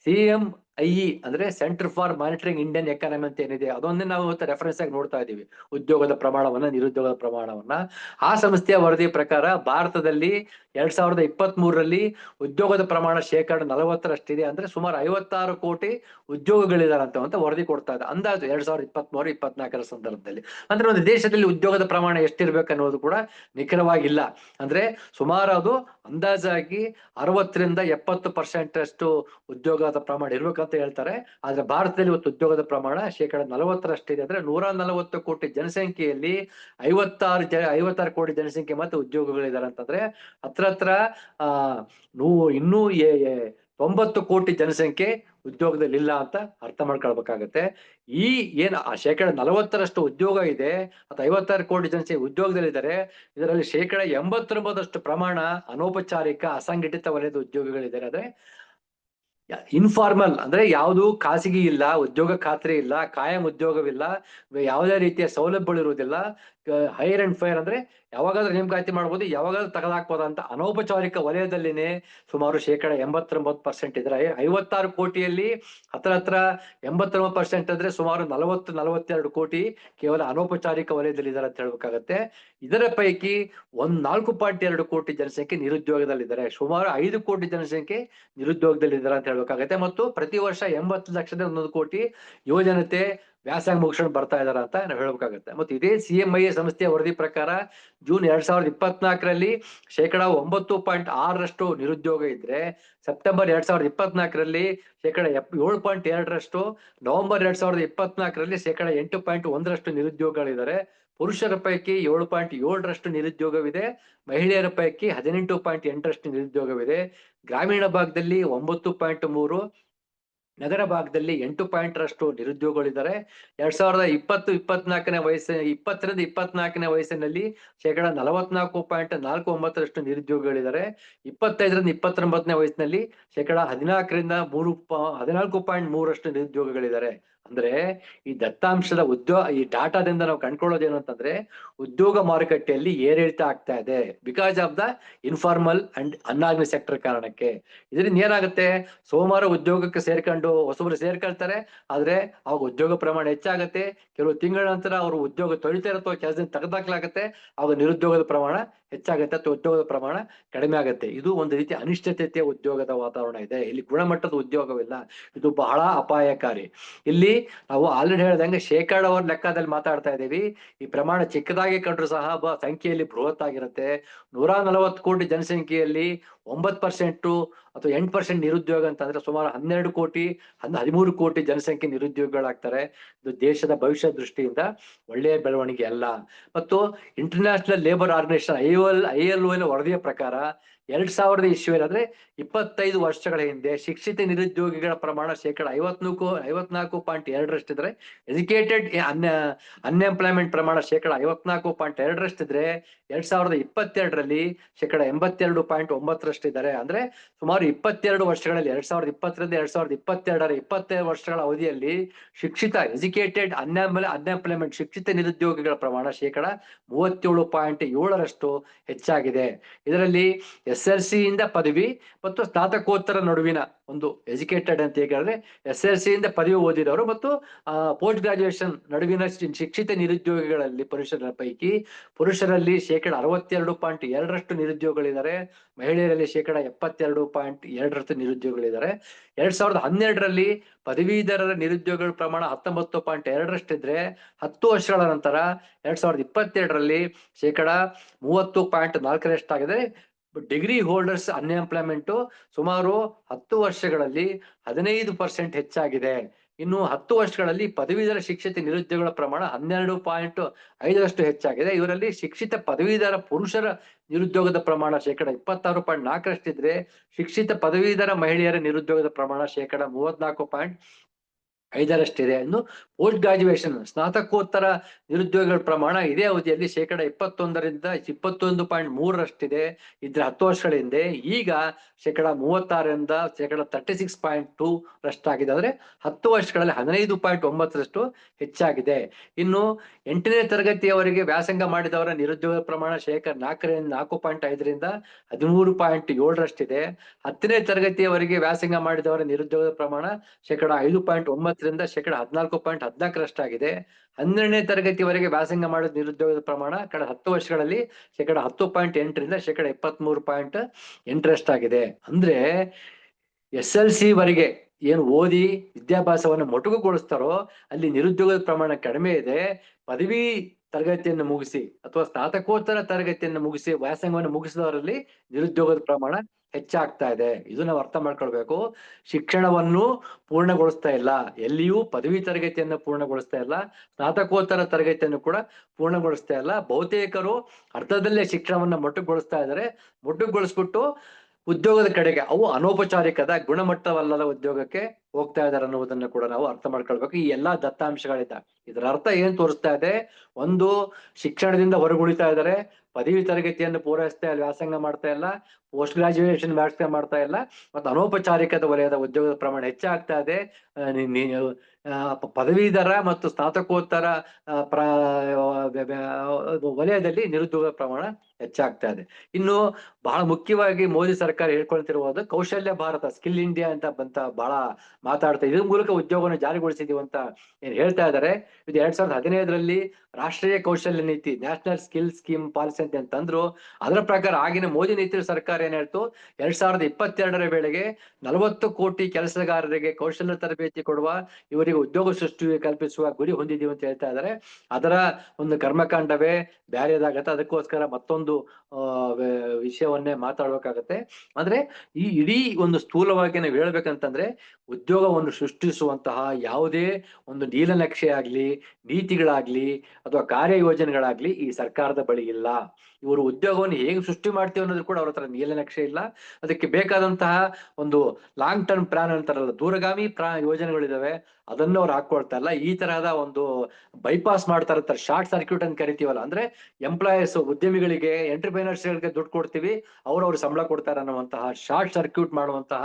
ಸಿಎಂ ಐಇ ಅಂದ್ರೆ centre for monitoring Indian economy ಅಂತ ಏನಿದೆ, ಅದೊಂದೇ ನಾವು ರೆಫರೆನ್ಸ್ ಆಗಿ ನೋಡ್ತಾ ಇದ್ದೀವಿ, ಉದ್ಯೋಗದ ಪ್ರಮಾಣವನ್ನ, ನಿರುದ್ಯೋಗದ ಪ್ರಮಾಣವನ್ನ. ಆ ಸಂಸ್ಥೆಯ ವರದಿ ಪ್ರಕಾರ ಭಾರತದಲ್ಲಿ ಎರಡ್ ಸಾವಿರದ ಇಪ್ಪತ್ತ್ ಮೂರರಲ್ಲಿ ಉದ್ಯೋಗದ ಪ್ರಮಾಣ ಶೇಕಡ ನಲವತ್ತರಷ್ಟಿದೆ ಅಂದ್ರೆ ಸುಮಾರು ಐವತ್ತಾರು ಕೋಟಿ ಉದ್ಯೋಗಗಳಿದಾರೆ ಅಂತ ಅಂತ ವರದಿ ಕೊಡ್ತಾ ಇದೆ. ಅಂದಾಜು ಎರಡ್ ಸಾವಿರದ ಇಪ್ಪತ್ತ್ ಮೂರು ಇಪ್ಪತ್ನಾಲ್ಕರ ಸಂದರ್ಭದಲ್ಲಿ. ಅಂದ್ರೆ ಒಂದು ದೇಶದಲ್ಲಿ ಉದ್ಯೋಗದ ಪ್ರಮಾಣ ಎಷ್ಟಿರ್ಬೇಕು ಅನ್ನೋದು ಕೂಡ ನಿಖರವಾಗಿಲ್ಲ. ಅಂದ್ರೆ ಸುಮಾರು ಅದು ಅಂದಾಜಾಗಿ ಅರವತ್ತರಿಂದ ಎಪ್ಪತ್ತು ಪರ್ಸೆಂಟ್ ಅಷ್ಟು ಉದ್ಯೋಗದ ಪ್ರಮಾಣ ಇರ್ಬೇಕಂತ ಹೇಳ್ತಾರೆ. ಆದ್ರೆ ಭಾರತದಲ್ಲಿ ಇವತ್ತು ಉದ್ಯೋಗದ ಪ್ರಮಾಣ ಶೇಕಡ ನಲವತ್ತರಷ್ಟಿದೆ ಅಂದ್ರೆ ನೂರ ನಲವತ್ತು ಕೋಟಿ ಜನಸಂಖ್ಯೆಯಲ್ಲಿ ಐವತ್ತಾರು ಜ, ಐವತ್ತಾರು ಕೋಟಿ ಜನಸಂಖ್ಯೆ ಮತ್ತೆ ಉದ್ಯೋಗಗಳಿದ್ದಾರೆ ಅಂತಂದ್ರೆ ಹತ್ರ ಹತ್ರ, ಆ, ನೂ, ಇನ್ನೂ ತೊಂಬತ್ತು ಕೋಟಿ ಜನಸಂಖ್ಯೆ ಉದ್ಯೋಗದಲ್ಲಿ ಇಲ್ಲ ಅಂತ ಅರ್ಥ ಮಾಡ್ಕೊಳ್ಬೇಕಾಗತ್ತೆ. ಈ ಏನ್ ಆ ಶೇಕಡ ನಲವತ್ತರಷ್ಟು ಉದ್ಯೋಗ ಇದೆ ಅಥವಾ ಐವತ್ತಾರು ಕೋಟಿ ಜನಸಂಖ್ಯೆ ಉದ್ಯೋಗದಲ್ಲಿದ್ದಾರೆ, ಇದರಲ್ಲಿ ಶೇಕಡ ಎಂಬತ್ತೊಂಬತ್ತಷ್ಟು ಪ್ರಮಾಣ ಅನೌಪಚಾರಿಕ, ಅಸಂಘಟಿತ ವಲಯದ ಉದ್ಯೋಗಗಳಿದ್ದಾರೆ. ಅಂದ್ರೆ ಇನ್ಫಾರ್ಮಲ್ ಅಂದ್ರೆ ಯಾವುದು ಖಾಸಗಿ ಇಲ್ಲ, ಉದ್ಯೋಗ ಖಾತ್ರಿ ಇಲ್ಲ, ಕಾಯಂ ಉದ್ಯೋಗವಿಲ್ಲ, ಯಾವುದೇ ರೀತಿಯ ಸೌಲಭ್ಯಗಳು ಇರುವುದಿಲ್ಲ ಹೈರ್ ಅಂಡ್ ಫೈರ್ ಅಂದ್ರೆ ಯಾವಾಗಾದ್ರೂ ನೇಮಕಾತಿ ಮಾಡ್ಬೋದು, ಯಾವಾಗಾದ್ರೂ ತೆಗೆದಾಕ್ಬೋದು ಅಂತ ಅನೌಪಚಾರಿಕ ವಲಯದಲ್ಲಿನೇ ಸುಮಾರು ಶೇಕಡ ಎಂಬತ್ತೊಂಬತ್ತು ಪರ್ಸೆಂಟ್ ಇದ್ರೆ, ಐವತ್ತಾರು ಕೋಟಿಯಲ್ಲಿ ಹತ್ರ ಹತ್ರ ಎಂಬತ್ತೊಂಬತ್ತು ಪರ್ಸೆಂಟ್ ಅಂದ್ರೆ ಸುಮಾರು ನಲವತ್ತು, ನಲವತ್ತೆರಡು ಕೋಟಿ ಕೇವಲ ಅನೌಪಚಾರಿಕ ವಲಯದಲ್ಲಿ ಇದ್ದಾರೆ ಅಂತ ಹೇಳ್ಬೇಕಾಗತ್ತೆ. ಇದರ ಪೈಕಿ ಒಂದ್ ನಾಲ್ಕು ಪಾಯಿಂಟ್ ಎರಡು ಕೋಟಿ ಜನಸಂಖ್ಯೆ ನಿರುದ್ಯೋಗದಲ್ಲಿದ್ದಾರೆ ಸುಮಾರು ಐದು ಕೋಟಿ ಜನಸಂಖ್ಯೆ ನಿರುದ್ಯೋಗದಲ್ಲಿದ್ದಾರೆ ಅಂತ ಹೇಳ್ಬೇಕಾಗತ್ತೆ. ಮತ್ತು ಪ್ರತಿ ವರ್ಷ ಎಂಬತ್ತು ಲಕ್ಷದ ಒಂದೊಂದು ಕೋಟಿ ಯುವಜನತೆ ವ್ಯಾಸಂಗ ಮುಗಿಸ್ಕೊಂಡು ಬರ್ತಾ ಇದಾರೆ ಅಂತ ನಾವು ಹೇಳ್ಬೇಕಾಗತ್ತೆ. ಮತ್ತು ಇದೇ ಸಿ ಎಂ ಐ ಸಂಸ್ಥೆಯ ವರದಿ ಪ್ರಕಾರ ಜೂನ್ ಎರಡ್ ಸಾವಿರದ ಇಪ್ಪತ್ನಾಲ್ಕರಲ್ಲಿ ಶೇಕಡ ಒಂಬತ್ತು ಪಾಯಿಂಟ್ ಆರರಷ್ಟು ನಿರುದ್ಯೋಗ ಇದ್ರೆ ಸೆಪ್ಟೆಂಬರ್ ಎರಡ್ ಸಾವಿರದ ಇಪ್ಪತ್ನಾಲ್ಕರಲ್ಲಿ ಶೇಕಡ ಏಳು ಪಾಯಿಂಟ್ ಎರಡರಷ್ಟು ನವೆಂಬರ್ ಎರಡ್ ಸಾವಿರದ ಇಪ್ಪತ್ನಾಲ್ಕರಲ್ಲಿ ಶೇಕಡ ಎಂಟು ಪಾಯಿಂಟ್ ಒಂದರಷ್ಟು ನಿರುದ್ಯೋಗಗಳಿದ್ದಾರೆ ಪುರುಷರ ಪೈಕಿ ಏಳು ಪಾಯಿಂಟ್ ಏಳರಷ್ಟು ನಿರುದ್ಯೋಗವಿದೆ. ಮಹಿಳೆಯರ ಪೈಕಿ ಹದಿನೆಂಟು ಪಾಯಿಂಟ್ ಎಂಟರಷ್ಟು ನಿರುದ್ಯೋಗವಿದೆ. ಗ್ರಾಮೀಣ ಭಾಗದಲ್ಲಿ ಒಂಬತ್ತು ಪಾಯಿಂಟ್ ಮೂರು ನಗರ ಭಾಗದಲ್ಲಿ ಎಂಟು ಪಾಯಿಂಟ್ ರಷ್ಟು ನಿರುದ್ಯೋಗಗಳಿದ್ದಾರೆ. ಎರಡ್ ಸಾವಿರದ ಇಪ್ಪತ್ತು, ಇಪ್ಪತ್ನಾಲ್ಕನೇ ವಯಸ್ಸ ಇಪ್ಪತ್ತರಿಂದ ಇಪ್ಪತ್ನಾಲ್ಕನೇ ವಯಸ್ಸಿನಲ್ಲಿ ಶೇಕಡ ನಲವತ್ನಾಲ್ಕು ಪಾಯಿಂಟ್ ನಾಲ್ಕು ಒಂಬತ್ತರಷ್ಟು ನಿರುದ್ಯೋಗಿಗಳಿದ್ದಾರೆ. ಇಪ್ಪತ್ತೈದರಿಂದ ಇಪ್ಪತ್ತೊಂಬತ್ತನೇ ವಯಸ್ಸಿನಲ್ಲಿ ಶೇಕಡ ಹದಿನಾಲ್ಕರಿಂದ ಮೂರು ಹದಿನಾಲ್ಕು ಪಾಯಿಂಟ್ ಮೂರಷ್ಟು ನಿರುದ್ಯೋಗಿಗಳಿದ್ದಾರೆ. ಅಂದ್ರೆ ಈ ದತ್ತಾಂಶದ ಉದ್ಯೋಗ ಈ ಡಾಟಾದಿಂದ ನಾವು ಕಂಡ್ಕೊಳ್ಳೋದೇನು ಅಂತಂದ್ರೆ ಉದ್ಯೋಗ ಮಾರುಕಟ್ಟೆಯಲ್ಲಿ ಏರಿಳಿತ ಆಗ್ತಾ ಇದೆ. Because of the informal and unorganised sector ಕಾರಣಕ್ಕೆ. ಇದರಿಂದ ಏನಾಗುತ್ತೆ? ಸೋಮವಾರ ಉದ್ಯೋಗಕ್ಕೆ ಸೇರ್ಕೊಂಡು ಹೊಸಬರು ಸೇರ್ಕೊಳ್ತಾರೆ. ಆದ್ರೆ ಅವಾಗ ಉದ್ಯೋಗ ಪ್ರಮಾಣ ಹೆಚ್ಚಾಗತ್ತೆ. ಕೆಲವು ತಿಂಗಳ ನಂತರ ಅವರು ಉದ್ಯೋಗ ತೊಳಿತಾ ಅಥವಾ ಕೆಲಸದಿಂದ ತೆಗೆದಾಕ್ಲಾಗತ್ತೆ. ಅವಾಗ ನಿರುದ್ಯೋಗದ ಪ್ರಮಾಣ ಹೆಚ್ಚಾಗತ್ತೆ ಅಥವಾ ಉದ್ಯೋಗದ ಪ್ರಮಾಣ ಕಡಿಮೆ ಆಗುತ್ತೆ. ಇದು ಒಂದು ರೀತಿ ಅನಿಶ್ಚಿತತೆಯ ಉದ್ಯೋಗದ ವಾತಾವರಣ ಇದೆ. ಇಲ್ಲಿ ಗುಣಮಟ್ಟದ ಉದ್ಯೋಗವಿಲ್ಲ. ಇದು ಬಹಳ ಅಪಾಯಕಾರಿ. ಇಲ್ಲಿ ನಾವು ಆಲ್ರೆಡಿ ಹೇಳ್ದಂಗೆ ಶೇಕಡವರ ಲೆಕ್ಕದಲ್ಲಿ ಮಾತಾಡ್ತಾ ಇದ್ದೀವಿ. ಈ ಪ್ರಮಾಣ ಚಿಕ್ಕದಾಗಿ ಕಂಡ್ರು ಸಹ ಬ ಸಂಖ್ಯೆಯಲ್ಲಿ ಬೃಹತ್ ಆಗಿರುತ್ತೆ. ನೂರ ನಲವತ್ತು ಕೋಟಿ ಜನಸಂಖ್ಯೆಯಲ್ಲಿ ಒಂಬತ್ತು ಪರ್ಸೆಂಟು ಅಥವಾ ಎಂಟು ಪರ್ಸೆಂಟ್ ನಿರುದ್ಯೋಗ ಅಂತಂದ್ರೆ ಸುಮಾರು ಹನ್ನೆರಡು ಕೋಟಿ ಹನ್ನ ಹದಿಮೂರು ಕೋಟಿ ಜನಸಂಖ್ಯೆ ನಿರುದ್ಯೋಗಿಗಳಾಗ್ತಾರೆ. ಇದು ದೇಶದ ಭವಿಷ್ಯ ದೃಷ್ಟಿಯಿಂದ ಒಳ್ಳೆಯ ಬೆಳವಣಿಗೆ ಅಲ್ಲ. ಮತ್ತು international labour organisation I L I L ವರದಿಯ ಪ್ರಕಾರ ಎರಡ್ ಸಾವಿರದ ಇಸ್ವಿಯಲ್ಲಿ ಅಂದ್ರೆ ಇಪ್ಪತ್ತೈದು ವರ್ಷಗಳ ಹಿಂದೆ ಶಿಕ್ಷಿತ ನಿರುದ್ಯೋಗಿಗಳ ಪ್ರಮಾಣ ಶೇಕಡ ಐವತ್ನಾಲ್ಕು ಐವತ್ನಾಲ್ಕು ಪಾಯಿಂಟ್ ಎರಡರಷ್ಟಿದ್ರೆ ಎಜುಕೇಟೆಡ್ ಅನ್ ಅನ್ಎಂಪ್ಲಾಯ್ಮೆಂಟ್ ಪ್ರಮಾಣ ಶೇಕಡ ಐವತ್ನಾಲ್ಕು ಪಾಯಿಂಟ್ ಎರಡರಷ್ಟಿದ್ರೆ ಎರಡ್ ಸಾವಿರದ ಇಪ್ಪತ್ತೆರಡರಲ್ಲಿ ಶೇಕಡ ಎಂಬತ್ತೆರಡು ಪಾಯಿಂಟ್ ಒಂಬತ್ತರಷ್ಟಿದ್ದಾರೆ. ಅಂದ್ರೆ ಸುಮಾರು ಇಪ್ಪತ್ತೆರಡು ವರ್ಷಗಳಲ್ಲಿ, ಎರಡ್ ಸಾವಿರದ ಇಪ್ಪತ್ತರಿಂದ ಎರಡ್ ಸಾವಿರದ ಇಪ್ಪತ್ತೆರಡರ ಇಪ್ಪತ್ತೆರಡು ವರ್ಷಗಳ ಅವಧಿಯಲ್ಲಿ ಶಿಕ್ಷಿತ ಎಜುಕೇಟೆಡ್ ಅನ್ಎಂಪ್ಲ ಅನ್ಎಂಪ್ಲಾಯ್ಮೆಂಟ್ ಶಿಕ್ಷಿತ ನಿರುದ್ಯೋಗಿಗಳ ಪ್ರಮಾಣ ಶೇಕಡ ಮೂವತ್ತೇಳು ಪಾಯಿಂಟ್ ಏಳರಷ್ಟು ಹೆಚ್ಚಾಗಿದೆ. ಇದರಲ್ಲಿ ಎಲ್ ಸಿ ಇಂದ ಪದವಿ ಮತ್ತು ಸ್ನಾತಕೋತ್ತರ ನಡುವಿನ ಒಂದು ಎಜುಕೇಟೆಡ್ ಅಂತ ಹೇಳಿದ್ರೆ ಎಸ್ ಎಲ್ ಸಿ ಇಂದ ಪದವಿ ಓದಿದವರು ಮತ್ತು ಪೋಸ್ಟ್ ಗ್ರಾಜುಯೇಷನ್ ನಡುವಿನ ಶಿಕ್ಷಿತ ನಿರುದ್ಯೋಗಿಗಳಲ್ಲಿ ಪುರುಷರ ಪೈಕಿ ಪುರುಷರಲ್ಲಿ ಶೇಕಡ ಅರವತ್ತೆರಡು ಪಾಯಿಂಟ್ ಎರಡರಷ್ಟು ನಿರುದ್ಯೋಗಗಳಿದ್ದಾರೆ. ಮಹಿಳೆಯರಲ್ಲಿ ಶೇಕಡ ಎಪ್ಪತ್ತೆರಡು ಪಾಯಿಂಟ್ ಎರಡರಷ್ಟು ನಿರುದ್ಯೋಗಗಳಿದ್ದಾರೆ. ಎರಡ್ ಸಾವಿರದ ಹನ್ನೆರಡರಲ್ಲಿ ಪದವೀಧರರ ನಿರುದ್ಯೋಗಗಳ ಪ್ರಮಾಣ ಹತ್ತೊಂಬತ್ತು ಪಾಯಿಂಟ್ ಎರಡರಷ್ಟಿದ್ರೆ ಹತ್ತು ವರ್ಷಗಳ ನಂತರ ಎರಡ್ ಸಾವಿರದ ಇಪ್ಪತ್ತೆರಡರಲ್ಲಿ ಶೇಕಡ ಮೂವತ್ತು ಪಾಯಿಂಟ್ ನಾಲ್ಕರಷ್ಟಾಗಿದೆ. ಡಿಗ್ರಿ ಹೋಲ್ಡರ್ಸ್ ಅನ್ಎಂಪ್ಲಾಯ್ಮೆಂಟ್ ಸುಮಾರು ಹತ್ತು ವರ್ಷಗಳಲ್ಲಿ ಹದಿನೈದು ಪರ್ಸೆಂಟ್ ಹೆಚ್ಚಾಗಿದೆ. ಇನ್ನು ಹತ್ತು ವರ್ಷಗಳಲ್ಲಿ ಪದವೀಧರ ಶಿಕ್ಷಿತ ನಿರುದ್ಯೋಗಗಳ ಪ್ರಮಾಣ ಹನ್ನೆರಡು ಪಾಯಿಂಟ್ ಐದರಷ್ಟು ಹೆಚ್ಚಾಗಿದೆ. ಇವರಲ್ಲಿ ಶಿಕ್ಷಿತ ಪದವೀಧರ ಪುರುಷರ ನಿರುದ್ಯೋಗದ ಪ್ರಮಾಣ ಶೇಕಡ ಇಪ್ಪತ್ತಾರು ಪಾಯಿಂಟ್ ನಾಲ್ಕರಷ್ಟಿದ್ರೆ, ಶಿಕ್ಷಿತ ಪದವೀಧರ ಮಹಿಳೆಯರ ನಿರುದ್ಯೋಗದ ಪ್ರಮಾಣ ಶೇಕಡ ಮೂವತ್ನಾಲ್ಕು ಪಾಯಿಂಟ್ ಐದರಷ್ಟಿದೆ ಇನ್ನು ಪೋಸ್ಟ್ ಗ್ರಾಜುಯೇಷನ್ ಸ್ನಾತಕೋತ್ತರ ನಿರುದ್ಯೋಗಿಗಳ ಪ್ರಮಾಣ ಇದೇ ಅವಧಿಯಲ್ಲಿ ಶೇಕಡ ಇಪ್ಪತ್ತೊಂದರಿಂದ ಇಪ್ಪತ್ತೊಂದು ಪಾಯಿಂಟ್ ಮೂರರಷ್ಟಿದೆ. ಇದ್ರ ಹತ್ತು ವರ್ಷಗಳ ಹಿಂದೆ ಈಗ ಶೇಕಡ ಮೂವತ್ತಾರರಿಂದ ಶೇಕಡ ತರ್ಟಿ ಸಿಕ್ಸ್ ಪಾಯಿಂಟ್ ಟೂ ರಷ್ಟಾಗಿದೆ ಅಂದ್ರೆ ಹತ್ತು ವರ್ಷಗಳಲ್ಲಿ ಹದಿನೈದು ಪಾಯಿಂಟ್ ಒಂಬತ್ತರಷ್ಟು ಹೆಚ್ಚಾಗಿದೆ. ಇನ್ನು ಎಂಟನೇ ತರಗತಿಯವರೆಗೆ ವ್ಯಾಸಂಗ ಮಾಡಿದವರ ನಿರುದ್ಯೋಗ ಪ್ರಮಾಣ ಶೇಕಡ ನಾಲ್ಕರಿಂದ ನಾಲ್ಕು ಪಾಯಿಂಟ್ ಐದರಿಂದ ಹದಿಮೂರು ಪಾಯಿಂಟ್ ಏಳರಷ್ಟಿದೆ. ಹತ್ತನೇ ತರಗತಿಯವರೆಗೆ ವ್ಯಾಸಂಗ ಮಾಡಿದವರ ನಿರುದ್ಯೋಗದ ಪ್ರಮಾಣ ಶೇಕಡ ಐದು ಪಾಯಿಂಟ್ ಒಂಬತ್ತರಿಂದ ಶೇಕಡ ಹದಿನಾಲ್ಕು ಪಾಯಿಂಟ್ ಹದಿನಾಲ್ಕರಷ್ಟಾಗಿದೆ ಹನ್ನೆರಡನೇ ತರಗತಿವರೆಗೆ ವ್ಯಾಸಂಗ ಮಾಡಿದ ನಿರುದ್ಯೋಗದ ಪ್ರಮಾಣ ಕಳೆದ ಹತ್ತು ವರ್ಷಗಳಲ್ಲಿ ಶೇಕಡ ಹತ್ತು ಪಾಯಿಂಟ್ ಎಂಟರಿಂದ ಶೇಕಡ ಇಪ್ಪತ್ಮೂರು ಪಾಯಿಂಟ್ ಎಂಟರಷ್ಟಾಗಿದೆ ಅಂದ್ರೆ ಎಸ್ ಎಲ್ ಸಿ ವರೆಗೆ ಏನು ಓದಿ ವಿದ್ಯಾಭ್ಯಾಸವನ್ನು ಮೊಟಕುಗೊಳಿಸ್ತಾರೋ ಅಲ್ಲಿ ನಿರುದ್ಯೋಗದ ಪ್ರಮಾಣ ಕಡಿಮೆ ಇದೆ. ಪದವಿ ತರಗತಿಯನ್ನು ಮುಗಿಸಿ ಅಥವಾ ಸ್ನಾತಕೋತ್ತರ ತರಗತಿಯನ್ನು ಮುಗಿಸಿ ವ್ಯಾಸಂಗವನ್ನು ಮುಗಿಸಿದವರಲ್ಲಿ ನಿರುದ್ಯೋಗದ ಪ್ರಮಾಣ ಹೆಚ್ಚಾಗ್ತಾ ಇದೆ. ಇದು ನಾವು ಅರ್ಥ ಮಾಡ್ಕೊಳ್ಬೇಕು. ಶಿಕ್ಷಣವನ್ನು ಪೂರ್ಣಗೊಳಿಸ್ತಾ ಇಲ್ಲ. ಎಲ್ಲಿಯೂ ಪದವಿ ತರಗತಿಯನ್ನು ಪೂರ್ಣಗೊಳಿಸ್ತಾ ಇಲ್ಲ. ಸ್ನಾತಕೋತ್ತರ ತರಗತಿಯನ್ನು ಕೂಡ ಪೂರ್ಣಗೊಳಿಸ್ತಾ ಇಲ್ಲ. ಬಹುತೇಕರು ಅರ್ಧದಲ್ಲೇ ಶಿಕ್ಷಣವನ್ನ ಮೊಟ್ಟುಗೊಳಿಸ್ತಾ ಇದ್ದಾರೆ. ಮೊಟ್ಟುಗೊಳಿಸ್ಬಿಟ್ಟು ಉದ್ಯೋಗದ ಕಡೆಗೆ ಅವು ಅನೌಪಚಾರಿಕದ ಗುಣಮಟ್ಟವಲ್ಲದ ಉದ್ಯೋಗಕ್ಕೆ ಹೋಗ್ತಾ ಇದಾರೆ ಅನ್ನೋದನ್ನ ಕೂಡ ನಾವು ಅರ್ಥ ಮಾಡ್ಕೊಳ್ಬೇಕು. ಈ ಎಲ್ಲಾ ದತ್ತಾಂಶಗಳಿಂದ ಇದರ ಅರ್ಥ ಏನ್ ತೋರಿಸ್ತಾ ಇದೆ? ಒಂದು, ಶಿಕ್ಷಣದಿಂದ ಹೊರಗುಳಿತಾ ಇದ್ದಾರೆ. ಪದವಿ ತರಗತಿಯನ್ನು ಪೂರೈಸ್ತಾ ಇಲ್ಲ, ವ್ಯಾಸಂಗ ಮಾಡ್ತಾ ಇಲ್ಲ ಪೋಸ್ಟ್ ಗ್ರಾಜುಯೇಷನ್ ವ್ಯಾಸಂಗ ಮಾಡ್ತಾ ಇಲ್ಲ, ಮತ್ತು ಅನೌಪಚಾರಿಕದ ವಲಯದ ಉದ್ಯೋಗದ ಪ್ರಮಾಣ ಹೆಚ್ಚಾಗ್ತಾ ಇದೆ. ಪದವೀಧರ ಮತ್ತು ಸ್ನಾತಕೋತ್ತರ ಪ್ರ ವಲಯದಲ್ಲಿ ನಿರುದ್ಯೋಗ ಪ್ರಮಾಣ ಹೆಚ್ಚಾಗ್ತಾ ಇದೆ. ಇನ್ನು ಬಹಳ ಮುಖ್ಯವಾಗಿ ಮೋದಿ ಸರ್ಕಾರ ಹೇಳ್ಕೊಳ್ತಿರುವುದು ಕೌಶಲ್ಯ ಭಾರತ, ಸ್ಕಿಲ್ ಇಂಡಿಯಾ ಅಂತ ಬಂತ ಬಹಳ ಮಾತಾಡ್ತಾ ಇದ್ರ ಮೂಲಕ ಉದ್ಯೋಗವನ್ನು ಜಾರಿಗೊಳಿಸಿದೀವಿ ಅಂತ ಏನ್ ಹೇಳ್ತಾ ಇದ್ದಾರೆ ಇದು ಎರಡ್ ಸಾವಿರದ ಹದಿನೈದರಲ್ಲಿ ರಾಷ್ಟ್ರೀಯ ಕೌಶಲ್ಯ ನೀತಿ, ನ್ಯಾಷನಲ್ ಸ್ಕಿಲ್ ಸ್ಕೀಮ್ ಪಾಲಿಸಿ ಅಂತ ಅಂತಂದ್ರು ಅದರ ಪ್ರಕಾರ ಆಗಿನ ಮೋದಿ ನೀತಿ ಸರ್ಕಾರ ಏನ್ ಹೇಳ್ತು? ಎರಡ್ ಸಾವಿರದ ಇಪ್ಪತ್ತೆರಡರ ವೇಳೆಗೆ ನಲವತ್ತು ಕೋಟಿ ಕೆಲಸಗಾರರಿಗೆ ಕೌಶಲ್ಯ ತರಬೇತಿ ಕೊಡುವ, ಇವರಿಗೆ ಉದ್ಯೋಗ ಸೃಷ್ಟಿ ಕಲ್ಪಿಸುವ ಗುರಿ ಹೊಂದಿದೀವಿ ಅಂತ ಹೇಳ್ತಾ ಇದ್ದಾರೆ ಅದರ ಒಂದು ಕರ್ಮಕಾಂಡವೇ ಬ್ಯಾರೆದಾಗತ್ತೆ. ಅದಕ್ಕೋಸ್ಕರ ಮತ್ತೊಂದು ವಿಷಯವನ್ನೇ ಮಾತಾಡ್ಬೇಕಾಗತ್ತೆ. ಅಂದ್ರೆ ಈ ಇಡೀ ಒಂದು ಸ್ಥೂಲವಾಗಿ ನಾವು ಹೇಳ್ಬೇಕಂತಂದ್ರೆ ಉದ್ಯೋಗವನ್ನು ಸೃಷ್ಟಿಸುವಂತಹ ಯಾವುದೇ ಒಂದು ನೀಲನಕ್ಷೆ ಆಗ್ಲಿ, ನೀತಿಗಳಾಗ್ಲಿ ಅಥವಾ ಕಾರ್ಯಯೋಜನೆಗಳಾಗ್ಲಿ ಈ ಸರ್ಕಾರದ ಬಳಿ ಇಲ್ಲ. ಇವರು ಉದ್ಯೋಗವನ್ನು ಹೇಗೆ ಸೃಷ್ಟಿ ಮಾಡ್ತೀವಿ ಅನ್ನೋದು ಕೂಡ ಅವ್ರ ಹತ್ರ ನೀಲನಕ್ಷೆ ಇಲ್ಲ. ಅದಕ್ಕೆ ಬೇಕಾದಂತಹ ಒಂದು ಲಾಂಗ್ ಟರ್ಮ್ ಪ್ಲಾನ್ ಅಂತಾರಲ್ಲ ದೂರಗಾಮಿ ಪ್ರಾ ಯೋಜನೆಗಳಿದಾವೆ. ಅದನ್ನು ಅವ್ರು ಹಾಕೊಳ್ತಾ ಇಲ್ಲ. ಈ ತರಹದ ಒಂದು ಬೈಪಾಸ್ ಮಾಡ್ತಾ ಇರ್ತಾರೆ. ಶಾರ್ಟ್ ಸರ್ಕ್ಯೂಟ್ ಅಂತ ಕರಿತೀವಲ್ಲ, ಅಂದ್ರೆ ಎಂಪ್ಲಾಯೀಸ್ ಉದ್ಯಮಿಗಳಿಗೆ ಎಂಟರ್ಪ್ರೈನರ್ಸ್ಗಳಿಗೆ ದುಡ್ಡು ಕೊಡ್ತೀವಿ. ಅವ್ರು ಅವ್ರು ಸಂಬಳ ಕೊಡ್ತಾರೆ ಅನ್ನುವಂತಹ ಶಾರ್ಟ್ ಸರ್ಕ್ಯೂಟ್ ಮಾಡುವಂತಹ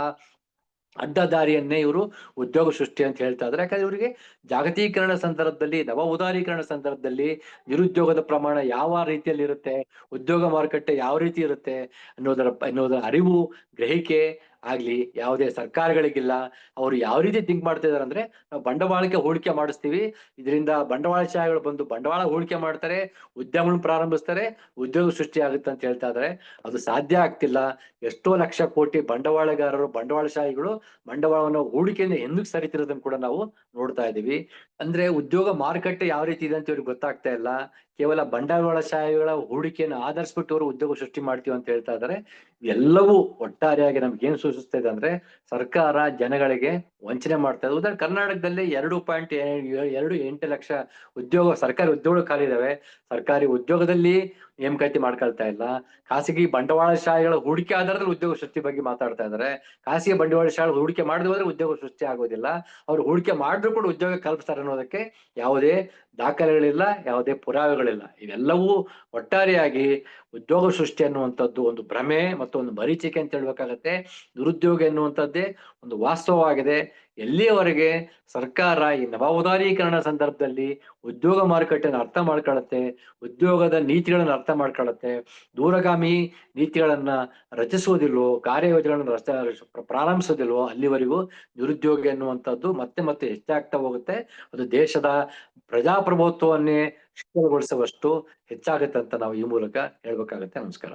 ಅಡ್ಡದಾರಿಯನ್ನೇ ಇವರು ಉದ್ಯೋಗ ಸೃಷ್ಟಿ ಅಂತ ಹೇಳ್ತಾ ಇದ್ದಾರೆ. ಯಾಕಂದ್ರೆ ಇವರಿಗೆ ಜಾಗತೀಕರಣ ಸಂದರ್ಭದಲ್ಲಿ, ನವ ಉದಾರೀಕರಣ ಸಂದರ್ಭದಲ್ಲಿ ನಿರುದ್ಯೋಗದ ಪ್ರಮಾಣ ಯಾವ ರೀತಿಯಲ್ಲಿ ಇರುತ್ತೆ, ಉದ್ಯೋಗ ಮಾರುಕಟ್ಟೆ ಯಾವ ರೀತಿ ಇರುತ್ತೆ ಅನ್ನೋದರ ಅನ್ನೋದರ ಅರಿವು, ಗ್ರಹಿಕೆ ಆಗ್ಲಿ, ಯಾವುದೇ ಸರ್ಕಾರಗಳಿಗಿಲ್ಲ, ಅವರು ಯಾವ ರೀತಿ ಥಿಂಕ್ ಮಾಡ್ತಾ ಇದಾರೆ ಅಂದ್ರೆ ನಾವು ಬಂಡವಾಳಕ್ಕೆ ಹೂಡಿಕೆ ಮಾಡಿಸ್ತೀವಿ. ಇದರಿಂದ ಬಂಡವಾಳಶಾಹಿಗಳು ಬಂದು ಬಂಡವಾಳ ಹೂಡಿಕೆ ಮಾಡ್ತಾರೆ ಉದ್ಯಮಗಳನ್ನು ಪ್ರಾರಂಭಿಸ್ತಾರೆ, ಉದ್ಯೋಗ ಸೃಷ್ಟಿ ಆಗುತ್ತೆ ಅಂತ ಹೇಳ್ತಾ ಇದಾರೆ. ಅದು ಸಾಧ್ಯ ಆಗ್ತಿಲ್ಲ. ಎಷ್ಟೋ ಲಕ್ಷ ಕೋಟಿ ಬಂಡವಾಳಗಾರರು ಬಂಡವಾಳಶಾಹಿಗಳು ಬಂಡವಾಳವನ್ನು ಹೂಡಿಕೆಯಿಂದ ಎಂದಕ್ಕೆ ಸರಿತಿರೋದನ್ನ ಕೂಡ ನಾವು ನೋಡ್ತಾ ಇದೀವಿ. ಅಂದ್ರೆ ಉದ್ಯೋಗ ಮಾರುಕಟ್ಟೆ ಯಾವ ರೀತಿ ಇದೆ ಅಂತ ಇವ್ರಿಗೆ ಗೊತ್ತಾಗ್ತಾ ಇಲ್ಲ. ಕೇವಲ ಬಂಡವಾಳಶಾಹಿಗಳ ಹೂಡಿಕೆಯನ್ನು ಆಧರಿಸ್ಬಿಟ್ಟು ಅವರು ಉದ್ಯೋಗ ಸೃಷ್ಟಿ ಮಾಡ್ತೀವಿ ಅಂತ ಹೇಳ್ತಾ ಇದ್ದಾರೆ. ಎಲ್ಲವೂ ಒಟ್ಟಾರೆಯಾಗಿ ನಮ್ಗೆ ಏನ್ ಸೂಚಿಸ್ತಾ ಇದೆ ಅಂದ್ರೆ ಸರ್ಕಾರ ಜನಗಳಿಗೆ ವಂಚನೆ ಮಾಡ್ತಾ ಇದೆ. ಉದಾಹರಣೆ ಕರ್ನಾಟಕದಲ್ಲಿ ಎರಡು ಪಾಯಿಂಟ್ ಎರಡು ಎಂಟು ಲಕ್ಷ ಉದ್ಯೋಗ, ಸರ್ಕಾರಿ ಉದ್ಯೋಗ ಖಾಲಿ ಇದಾವೆ. ಸರ್ಕಾರಿ ಉದ್ಯೋಗದಲ್ಲಿ ನೇಮಕಾತಿ ಮಾಡ್ಕೊಳ್ತಾ ಇಲ್ಲ. ಖಾಸಗಿ ಬಂಡವಾಳಶಾಹಿಗಳ ಹೂಡಿಕೆ ಆಧಾರದಲ್ಲಿ ಉದ್ಯೋಗ ಸೃಷ್ಟಿ ಬಗ್ಗೆ ಮಾತಾಡ್ತಾ ಇದ್ದಾರೆ. ಖಾಸಗಿ ಬಂಡವಾಳಶಾಹಿಗಳು ಹೂಡಿಕೆ ಮಾಡಿದ್ರೆ ಹೋದ್ರೆ ಉದ್ಯೋಗ ಸೃಷ್ಟಿ ಆಗೋದಿಲ್ಲ. ಅವ್ರು ಹೂಡಿಕೆ ಮಾಡಿದ್ರು ಕೂಡ ಉದ್ಯೋಗ ಕಲ್ಪಿಸ್ತಾರೆ ಅನ್ನೋದಕ್ಕೆ ಯಾವುದೇ ದಾಖಲೆಗಳಿಲ್ಲ, ಯಾವುದೇ ಪುರಾವೆಗಳಿಲ್ಲ. ಇವೆಲ್ಲವೂ ಒಟ್ಟಾರೆಯಾಗಿ ಉದ್ಯೋಗ ಸೃಷ್ಟಿ ಅನ್ನುವಂಥದ್ದು ಒಂದು ಭ್ರಮೆ ಮತ್ತು ಒಂದು ಮರೀಚಿಕೆ ಅಂತ ಹೇಳ್ಬೇಕಾಗತ್ತೆ. ನಿರುದ್ಯೋಗ ಎನ್ನುವಂಥದ್ದೇ ಒಂದು ವಾಸ್ತವವಾಗಿದೆ. ಎಲ್ಲಿಯವರೆಗೆ ಸರ್ಕಾರ ಈ ನವೋದಾರೀಕರಣ ಸಂದರ್ಭದಲ್ಲಿ ಉದ್ಯೋಗ ಮಾರುಕಟ್ಟೆಯನ್ನು ಅರ್ಥ ಮಾಡ್ಕೊಳ್ಳುತ್ತೆ, ಉದ್ಯೋಗದ ನೀತಿಗಳನ್ನು ಅರ್ಥ ಮಾಡ್ಕೊಳ್ಳುತ್ತೆ, ದೂರಗಾಮಿ ನೀತಿಗಳನ್ನ ರಚಿಸೋದಿಲ್ವೋ, ಕಾರ್ಯಯೋಜನೆಗಳನ್ನು ರಚ ಪ್ರಾರಂಭಿಸೋದಿಲ್ವೋ ಅಲ್ಲಿವರೆಗೂ ನಿರುದ್ಯೋಗ ಎನ್ನುವಂಥದ್ದು ಮತ್ತೆ ಮತ್ತೆ ಹೆಚ್ಚಾಗ್ತಾ ಹೋಗುತ್ತೆ. ಅದು ದೇಶದ ಪ್ರಜಾಪ್ರಭುತ್ವವನ್ನೇ ಶಿಥಿಲಗೊಳಿಸುವಷ್ಟು ಹೆಚ್ಚಾಗುತ್ತೆ ಅಂತ ನಾವು ಈ ಮೂಲಕ ಹೇಳ್ಬೇಕಾಗತ್ತೆ. ನಮಸ್ಕಾರ.